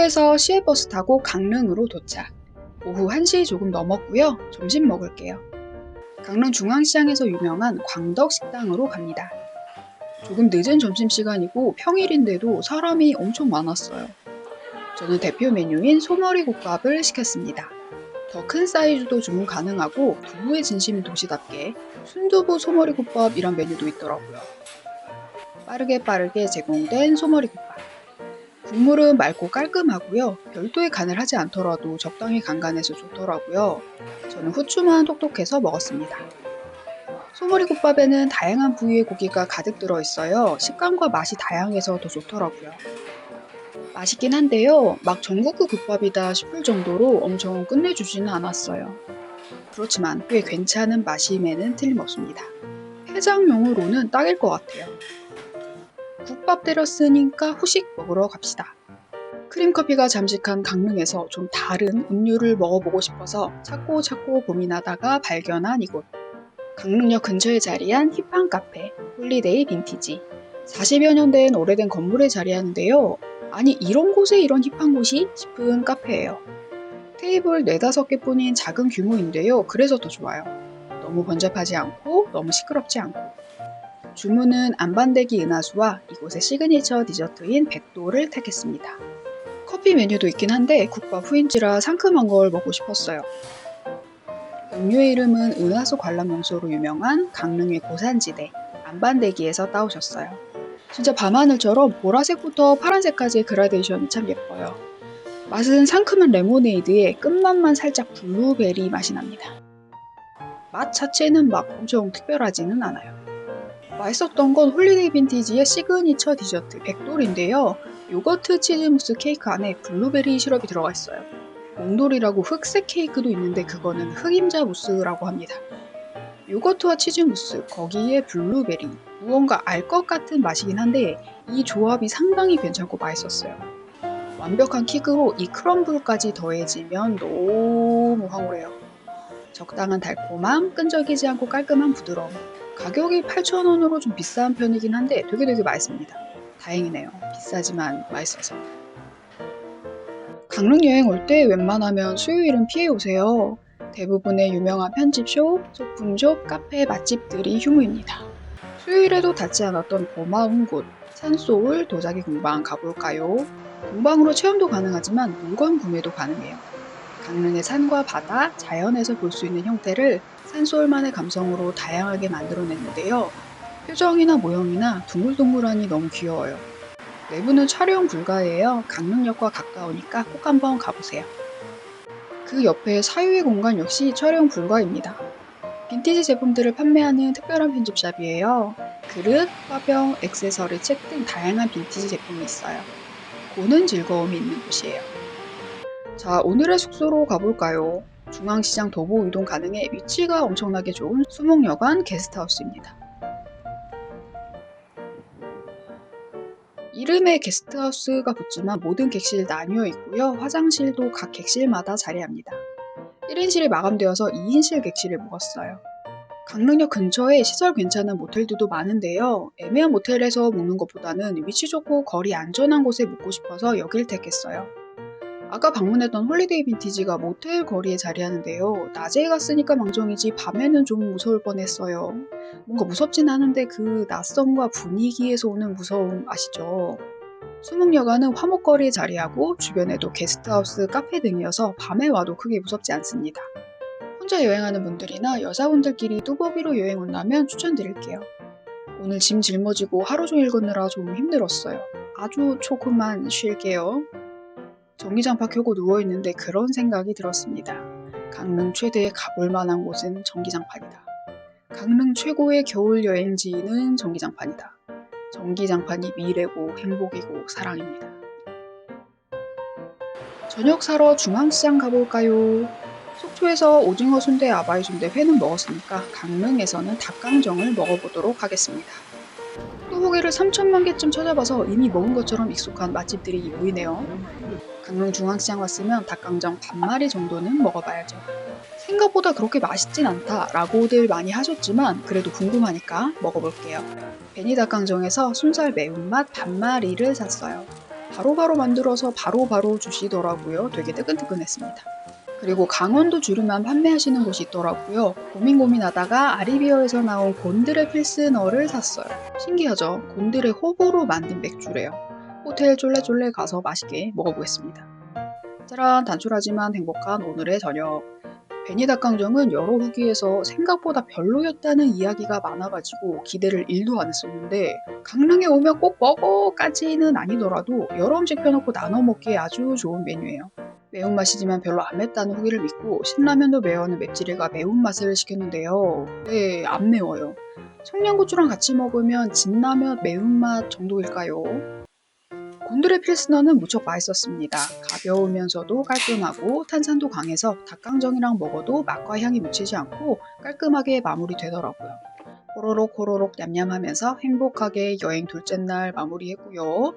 속초에서 시외버스 타고 강릉으로 도착. 오후 1시 조금 넘었고요. 점심 먹을게요. 강릉 중앙시장에서 유명한 광덕 식당으로 갑니다. 조금 늦은 점심시간이고 평일인데도 사람이 엄청 많았어요. 저는 대표 메뉴인 소머리 국밥을 시켰습니다. 더 큰 사이즈도 주문 가능하고 두부의 진심인 도시답게 순두부 소머리 국밥이란 메뉴도 있더라고요. 빠르게 빠르게 제공된 소머리 국밥. 국물은 맑고 깔끔하고요. 별도의 간을 하지 않더라도 적당히 간간해서 좋더라고요. 저는 후추만 톡톡해서 먹었습니다. 소머리 국밥에는 다양한 부위의 고기가 가득 들어 있어요. 식감과 맛이 다양해서 더 좋더라고요. 맛있긴 한데요. 막 전국구 국밥이다 싶을 정도로 엄청 끝내주지는 않았어요. 그렇지만 꽤 괜찮은 맛임에는 틀림없습니다. 해장용으로는 딱일 것 같아요. 국밥 때렸으니까 후식 먹으러 갑시다. 크림커피가 잠식한 강릉에서 좀 다른 음료를 먹어보고 싶어서 찾고 찾고 고민하다가 발견한 이곳. 강릉역 근처에 자리한 힙한 카페, 홀리데이 빈티지. 40여 년 된 오래된 건물에 자리하는데요. 아니, 이런 곳에 이런 힙한 곳이? 싶은 카페예요. 테이블 4, 5개 뿐인 작은 규모인데요. 그래서 더 좋아요. 너무 번잡하지 않고 너무 시끄럽지 않고. 주문은 안반대기 은하수와 이곳의 시그니처 디저트인 백도를 택했습니다. 커피 메뉴도 있긴 한데 국밥 후인지라 상큼한 걸 먹고 싶었어요. 음료의 이름은 은하수 관람 명소로 유명한 강릉의 고산지대 안반대기에서 따오셨어요. 진짜 밤하늘처럼 보라색부터 파란색까지의 그라데이션이 참 예뻐요. 맛은 상큼한 레모네이드에 끝맛만 살짝 블루베리 맛이 납니다. 맛 자체는 막 엄청 특별하지는 않아요. 맛있었던 건 홀리데이 빈티지의 시그니처 디저트 백돌인데요. 요거트 치즈 무스 케이크 안에 블루베리 시럽이 들어가 있어요. 몽돌이라고 흑색 케이크도 있는데 그거는 흑임자 무스라고 합니다. 요거트와 치즈 무스, 거기에 블루베리, 무언가 알 것 같은 맛이긴 한데 이 조합이 상당히 괜찮고 맛있었어요. 완벽한 킥으로 이 크럼블까지 더해지면 너무 황홀해요. 적당한 달콤함, 끈적이지 않고 깔끔한 부드러움. 가격이 8,000원으로 좀 비싼 편이긴 한데 되게 되게 맛있습니다. 다행이네요. 비싸지만 맛있어서. 강릉 여행 올 때 웬만하면 수요일은 피해 오세요. 대부분의 유명한 편집숍, 소품숍, 카페, 맛집들이 휴무입니다. 수요일에도 닿지 않았던 고마운 곳, 산소울 도자기 공방 가볼까요? 공방으로 체험도 가능하지만 물건 구매도 가능해요. 강릉의 산과 바다, 자연에서 볼 수 있는 형태를 산소울만의 감성으로 다양하게 만들어냈는데요. 표정이나 모형이나 둥글둥글하니 너무 귀여워요. 내부는 촬영 불가예요. 강릉역과 가까우니까 꼭 한번 가보세요. 그 옆에 사유의 공간 역시 촬영 불가입니다. 빈티지 제품들을 판매하는 특별한 편집샵이에요. 그릇, 화병, 액세서리, 책 등 다양한 빈티지 제품이 있어요. 보는 즐거움이 있는 곳이에요. 자, 오늘의 숙소로 가볼까요? 중앙시장 도보 이동 가능해 위치가 엄청나게 좋은 수목여관 게스트하우스입니다. 이름에 게스트하우스가 붙지만 모든 객실 나뉘어 있고요. 화장실도 각 객실마다 자리합니다. 1인실이 마감되어서 2인실 객실을 묵었어요. 강릉역 근처에 시설 괜찮은 모텔들도 많은데요. 애매한 모텔에서 묵는 것보다는 위치 좋고 거리 안전한 곳에 묵고 싶어서 여길 택했어요. 아까 방문했던 홀리데이 빈티지가 모텔 거리에 자리하는데요. 낮에 갔으니까 망정이지 밤에는 좀 무서울 뻔했어요. 뭔가 무섭진 않은데 그 낯선과 분위기에서 오는 무서움 아시죠? 수목여관은 화목거리에 자리하고 주변에도 게스트하우스, 카페 등이어서 밤에 와도 크게 무섭지 않습니다. 혼자 여행하는 분들이나 여자분들끼리 뚜벅이로 여행 온다면 추천드릴게요. 오늘 짐 짊어지고 하루 종일 걷느라 좀 힘들었어요. 아주 조금만 쉴게요. 전기장판 켜고 누워있는데 그런 생각이 들었습니다. 강릉 최대의 가볼 만한 곳은 전기장판이다. 강릉 최고의 겨울 여행지는 전기장판이다. 전기장판이 미래고 행복이고 사랑입니다. 저녁 사러 중앙시장 가볼까요? 속초에서 오징어 순대, 아바이 순대, 회는 먹었으니까 강릉에서는 닭강정을 먹어보도록 하겠습니다. 또보기를 3천만 개쯤 찾아봐서 이미 먹은 것처럼 익숙한 맛집들이 보이네요. 강릉 중앙시장 왔으면 닭강정 반마리 정도는 먹어봐야죠. 생각보다 그렇게 맛있진 않다라고들 많이 하셨지만 그래도 궁금하니까 먹어볼게요. 베니 닭강정에서 순살 매운맛 반마리를 샀어요. 바로바로 만들어서 바로 바로 주시더라고요. 되게 뜨끈뜨끈했습니다. 그리고 강원도 주류만 판매하시는 곳이 있더라고요. 고민 고민하다가 아리비어에서 나온 곤드레 필스너를 샀어요. 신기하죠? 곤드레 호보로 만든 맥주래요. 호텔 쫄래쫄래 가서 맛있게 먹어보겠습니다. 짜란 단출하지만 행복한 오늘의 저녁. 베니 닭강정은 여러 후기에서 생각보다 별로였다는 이야기가 많아가지고 기대를 1도 안 했었는데 강릉에 오면 꼭 먹어까지는 아니더라도 여러 음식 펴놓고 나눠 먹기에 아주 좋은 메뉴예요. 매운맛이지만 별로 안 맵다는 후기를 믿고 신라면도 매워는 맵찔이가 매운맛을 시켰는데요. 네, 안 매워요. 청양고추랑 같이 먹으면 진라면 매운맛 정도일까요? 곤드레 필스너는 무척 맛있었습니다. 가벼우면서도 깔끔하고 탄산도 강해서 닭강정이랑 먹어도 맛과 향이 묻히지 않고 깔끔하게 마무리되더라고요. 호로록 호로록 냠냠하면서 행복하게 여행 둘째 날 마무리했고요.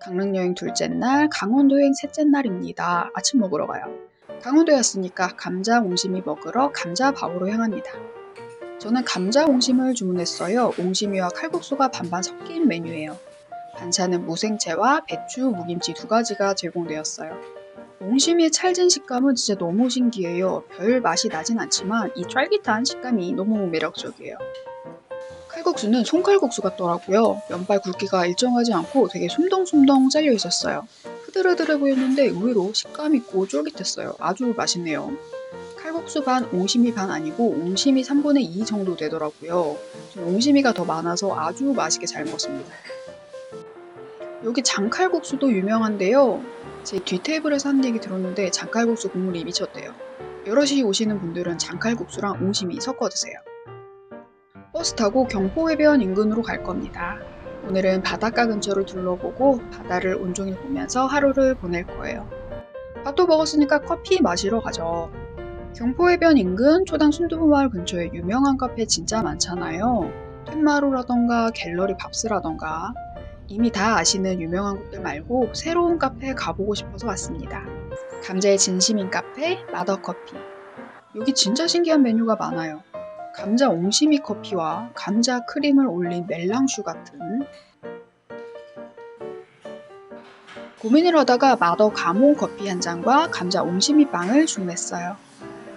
강릉 여행 둘째 날, 강원도 여행 셋째 날입니다. 아침 먹으러 가요. 강원도였으니까 감자 옹심이 먹으러 감자밥으로 향합니다. 저는 감자 옹심을 주문했어요. 옹심이와 칼국수가 반반 섞인 메뉴예요. 반찬은 무생채와 배추, 무김치 두 가지가 제공되었어요. 옹심이의 찰진 식감은 진짜 너무 신기해요. 별 맛이 나진 않지만 이 쫄깃한 식감이 너무 매력적이에요. 칼국수는 손칼국수 같더라고요. 면발 굵기가 일정하지 않고 되게 숨덩숨덩 잘려 있었어요. 흐드러들해 보였는데 의외로 식감 있고 쫄깃했어요. 아주 맛있네요. 칼국수 반, 옹심이 반 아니고 옹심이 3분의 2 정도 되더라고요. 전 옹심이가 더 많아서 아주 맛있게 잘 먹었습니다. 여기 장칼국수도 유명한데요. 제뒤 테이블에서 한 얘기 들었는데 장칼국수 국물이 미쳤대요. 여럿이 오시는 분들은 장칼국수랑 옹심이 섞어 드세요. 버스 타고 경포해변 인근으로 갈 겁니다. 오늘은 바닷가 근처를 둘러보고 바다를 온종일 보면서 하루를 보낼 거예요. 밥도 먹었으니까 커피 마시러 가죠. 경포해변 인근 초당 순두부마을 근처에 유명한 카페 진짜 많잖아요. 텐마루라던가 갤러리 밥스라던가 이미 다 아시는 유명한 곳들 말고 새로운 카페 가보고 싶어서 왔습니다. 감자의 진심인 카페 마더커피. 여기 진짜 신기한 메뉴가 많아요. 감자 옹심이 커피와 감자 크림을 올린 멜랑슈 같은 고민을 하다가 마더 가몬 커피 한 잔과 감자 옹심이 빵을 주문했어요.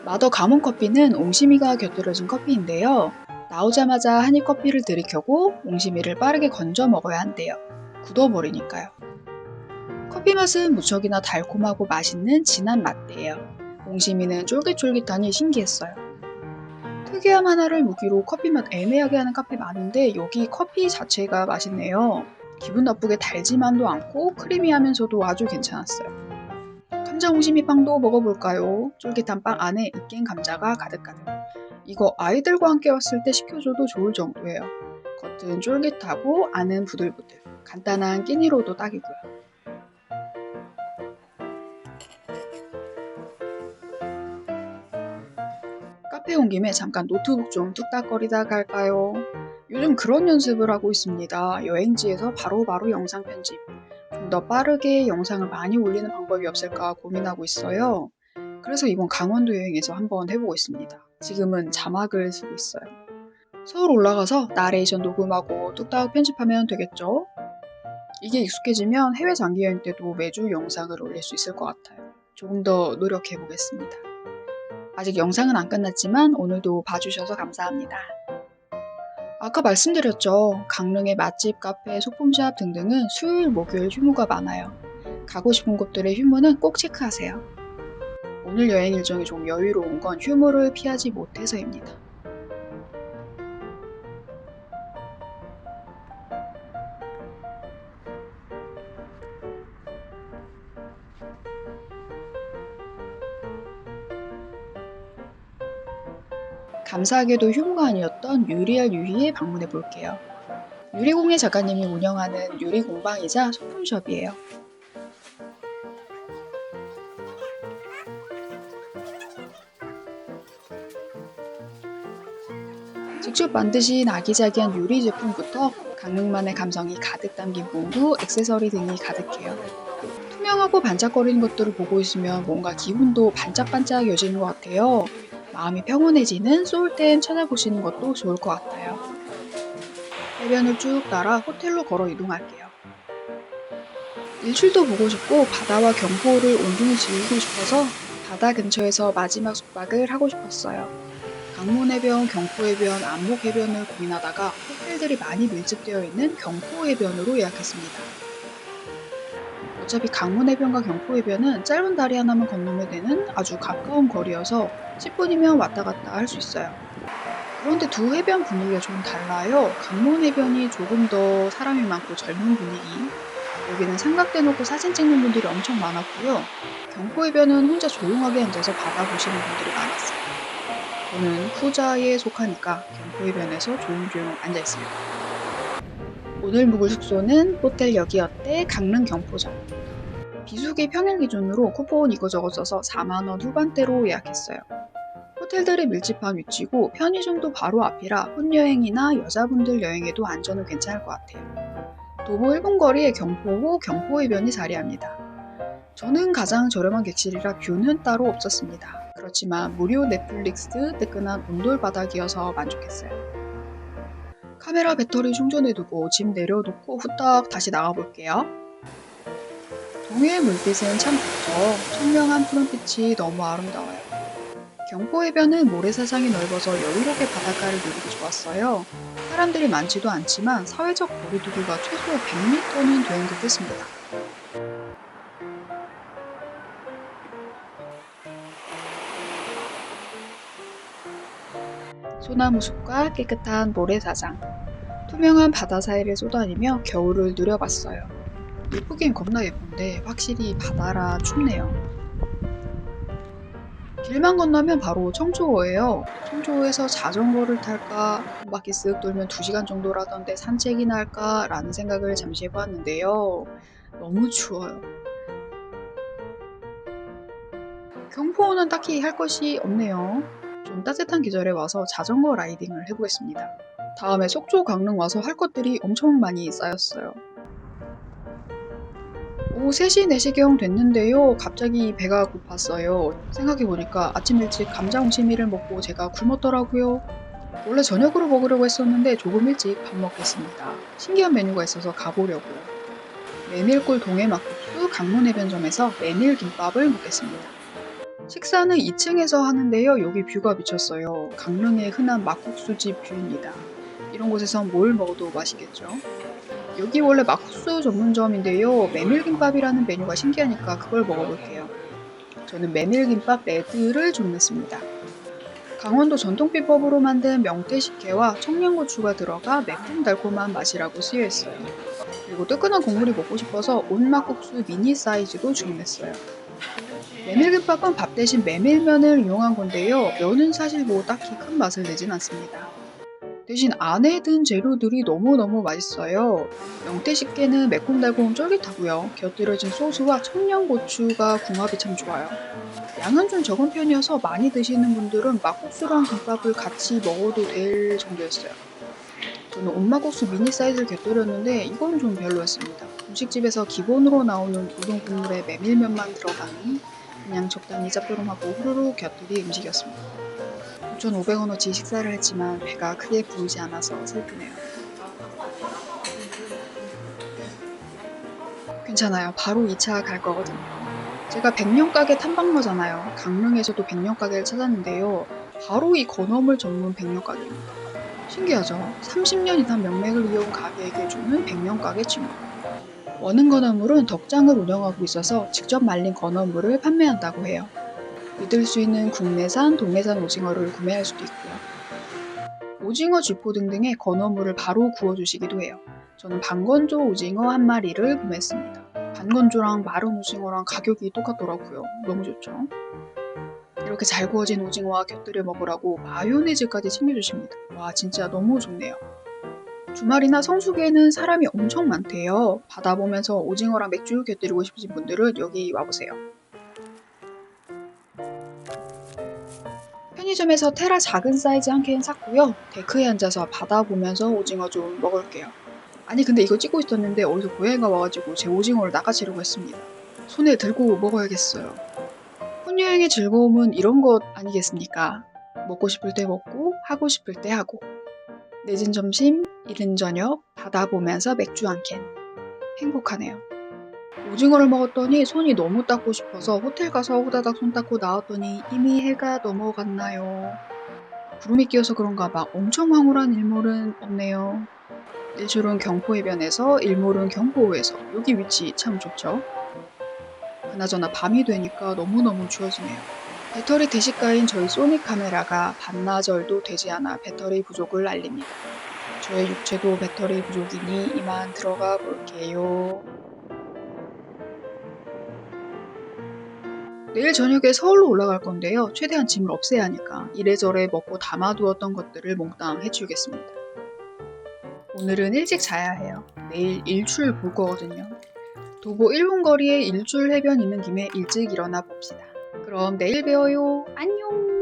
마더 가몬 커피는 옹심이가 곁들여진 커피인데요. 나오자마자 한입 커피를 들이켜고 옹심이를 빠르게 건져 먹어야 한대요. 굳어버리니까요. 커피 맛은 무척이나 달콤하고 맛있는 진한 맛이에요. 옹심이는 쫄깃쫄깃하니 신기했어요. 특이함 하나를 무기로 커피 맛 애매하게 하는 카페 많은데 여기 커피 자체가 맛있네요. 기분 나쁘게 달지만도 않고 크리미하면서도 아주 괜찮았어요. 감자 옹심이 빵도 먹어볼까요? 쫄깃한 빵 안에 으깬 감자가 가득가득. 이거 아이들과 함께 왔을 때 시켜줘도 좋을 정도예요. 겉은 쫄깃하고 안은 부들부들. 간단한 끼니로도 딱이고요. 온 김에 잠깐 노트북 좀 뚝딱거리다 갈까요? 요즘 그런 연습을 하고 있습니다. 여행지에서 바로 바로 영상 편집. 좀 더 빠르게 영상을 많이 올리는 방법이 없을까 고민하고 있어요. 그래서 이번 강원도 여행에서 한번 해보고 있습니다. 지금은 자막을 쓰고 있어요. 서울 올라가서 나레이션 녹음하고 뚝딱 편집하면 되겠죠? 이게 익숙해지면 해외 장기 여행 때도 매주 영상을 올릴 수 있을 것 같아요. 조금 더 노력해 보겠습니다. 아직 영상은 안 끝났지만 오늘도 봐주셔서 감사합니다. 아까 말씀드렸죠. 강릉의 맛집, 카페, 소품샵 등등은 수요일, 목요일 휴무가 많아요. 가고 싶은 곳들의 휴무는 꼭 체크하세요. 오늘 여행 일정이 좀 여유로운 건 휴무를 피하지 못해서입니다. 감사하게도 휴무가 아니었던 유리알 유희에 방문해 볼게요. 유리공예 작가님이 운영하는 유리 공방이자 소품숍이에요. 직접 만드신 아기자기한 유리 제품부터 강릉만의 감성이 가득 담긴 문구, 액세서리 등이 가득해요. 투명하고 반짝거리는 것들을 보고 있으면 뭔가 기분도 반짝반짝 여지는 것 같아요. 마음이 평온해지는 소울댐 찾아보시는 것도 좋을 것 같아요. 해변을 쭉 따라 호텔로 걸어 이동할게요. 일출도 보고 싶고 바다와 경포를 온전히 즐기고 싶어서 바다 근처에서 마지막 숙박을 하고 싶었어요. 강문해변, 경포해변, 안목해변을 고민하다가 호텔들이 많이 밀집되어 있는 경포해변으로 예약했습니다. 어차피 강문 해변과 경포 해변은 짧은 다리 하나만 건너면 되는 아주 가까운 거리여서 10분이면 왔다 갔다 할 수 있어요. 그런데 두 해변 분위기가 좀 달라요. 강문 해변이 조금 더 사람이 많고 젊은 분위기. 여기는 삼각대 놓고 사진 찍는 분들이 엄청 많았고요. 경포 해변은 혼자 조용하게 앉아서 바다 보시는 분들이 많았어요. 저는 후자에 속하니까 경포 해변에서 조용조용 앉아 있습니다. 오늘 묵을 숙소는 호텔 여기어때 강릉 경포점. 비수기 평일 기준으로 쿠폰 이거저거 써서 4만원 후반대로 예약했어요. 호텔들이 밀집한 위치고 편의점도 바로 앞이라 혼여행이나 여자분들 여행에도 안전은 괜찮을 것 같아요. 도보 1분 거리에 경포호 경포해변이 자리합니다. 저는 가장 저렴한 객실이라 뷰는 따로 없었습니다. 그렇지만 무료 넷플릭스 뜨끈한 온돌 바닥이어서 만족했어요. 카메라 배터리 충전해두고 짐 내려놓고 후딱 다시 나가볼게요. 동해의 물빛은 참 좋죠. 청명한 푸른빛이 너무 아름다워요. 경포해변은 모래사장이 넓어서 여유롭게 바닷가를 누리기 좋았어요. 사람들이 많지도 않지만 사회적 거리두기가 최소 100m는 되는 듯 했습니다. 소나무 숲과 깨끗한 모래사장, 투명한 바다 사이를 쏘다니며 겨울을 누려봤어요. 예쁘긴 겁나 예쁜데 확실히 바다라 춥네요. 길만 건너면 바로 청조호예요. 청조호에서 자전거를 탈까 한 바퀴 쓱 돌면 2시간 정도라던데 산책이나 할까 라는 생각을 잠시 해보았는데요. 너무 추워요. 경포호는 딱히 할 것이 없네요. 좀 따뜻한 계절에 와서 자전거 라이딩을 해보겠습니다. 다음에 속초 강릉 와서 할 것들이 엄청 많이 쌓였어요. 오후 3시, 4시경 됐는데요. 갑자기 배가 고팠어요. 생각해보니까 아침 일찍 감자 옹심이를 먹고 제가 굶었더라고요. 원래 저녁으로 먹으려고 했었는데 조금 일찍 밥 먹겠습니다. 신기한 메뉴가 있어서 가보려고요. 메밀골 동해막국수 강문해변점에서 메밀김밥을 먹겠습니다. 식사는 2층에서 하는데요. 여기 뷰가 미쳤어요. 강릉의 흔한 막국수집 뷰입니다. 이런 곳에선 뭘 먹어도 맛있겠죠? 여기 원래 막국수 전문점인데요. 메밀김밥이라는 메뉴가 신기하니까 그걸 먹어볼게요. 저는 메밀김밥 레드를 주문했습니다. 강원도 전통 비법으로 만든 명태 식혜와 청양고추가 들어가 매콤달콤한 맛이라고 쓰여있어요. 그리고 뜨끈한 국물이 먹고 싶어서 온막국수 미니 사이즈도 주문했어요. 메밀김밥은 밥 대신 메밀면을 이용한 건데요. 면은 사실 뭐 딱히 큰 맛을 내진 않습니다. 대신 안에 든 재료들이 너무너무 맛있어요. 명태식계는 매콤달콤 쫄깃하고요. 곁들여진 소스와 청양고추가 궁합이 참 좋아요. 양은 좀 적은 편이어서 많이 드시는 분들은 막국수랑 김밥을 같이 먹어도 될 정도였어요. 저는 온막국수 미니 사이즈를 곁들였는데 이건 좀 별로였습니다. 음식집에서 기본으로 나오는 우동 국물에 메밀면만 들어가니 그냥 적당히 짭조름하고 후루룩 곁들이 음식이었습니다. 9,500원어치 식사를 했지만 배가 크게 부르지 않아서 슬프네요. 괜찮아요. 바로 2차 갈 거거든요. 제가 백년 가게 탐방러잖아요. 강릉에서도 백년 가게를 찾았는데요. 바로 이 건어물 전문 백년 가게입니다. 신기하죠? 30년 이상 명맥을 이어온 가게에게 주는 백년 가게 친구. 원흥 건어물은 덕장을 운영하고 있어서 직접 말린 건어물을 판매한다고 해요. 믿을 수 있는 국내산, 동해산 오징어를 구매할 수도 있고요. 오징어, 쥐포 등등의 건어물을 바로 구워주시기도 해요. 저는 반건조 오징어 한 마리를 구매했습니다. 반건조랑 마른 오징어랑 가격이 똑같더라고요. 너무 좋죠? 이렇게 잘 구워진 오징어와 곁들여 먹으라고 마요네즈까지 챙겨주십니다. 와 진짜 너무 좋네요. 주말이나 성수기에는 사람이 엄청 많대요. 바다 보면서 오징어랑 맥주 곁들이고 싶으신 분들은 여기 와보세요. 편의점에서 테라 작은 사이즈 한 캔 샀고요. 데크에 앉아서 바다 보면서 오징어 좀 먹을게요. 아니 근데 이거 찍고 있었는데 어디서 고양이가 와가지고 제 오징어를 낚아채려고 했습니다. 손에 들고 먹어야겠어요. 혼여행의 즐거움은 이런 것 아니겠습니까? 먹고 싶을 때 먹고 하고 싶을 때 하고 늦은 점심, 이른 저녁 바다 보면서 맥주 한 캔. 행복하네요. 오징어를 먹었더니 손이 너무 닦고 싶어서 호텔 가서 호다닥 손 닦고 나왔더니 이미 해가 넘어갔나요. 구름이 끼어서 그런가 막 엄청 황홀한 일몰은 없네요. 일출은 경포해변에서 일몰은 경포호에서 여기 위치 참 좋죠. 그나저나 밤이 되니까 너무너무 추워지네요. 배터리 대식가인 저희 소닉 카메라가 반나절도 되지 않아 배터리 부족을 알립니다. 저의 육체도 배터리 부족이니 이만 들어가 볼게요. 내일 저녁에 서울로 올라갈 건데요. 최대한 짐을 없애야 하니까 이래저래 먹고 담아두었던 것들을 몽땅 해치우겠습니다. 오늘은 일찍 자야 해요. 내일 일출 볼 거거든요. 도보 1분 거리에 일출 해변 있는 김에 일찍 일어나 봅시다. 그럼 내일 봬요. 안녕!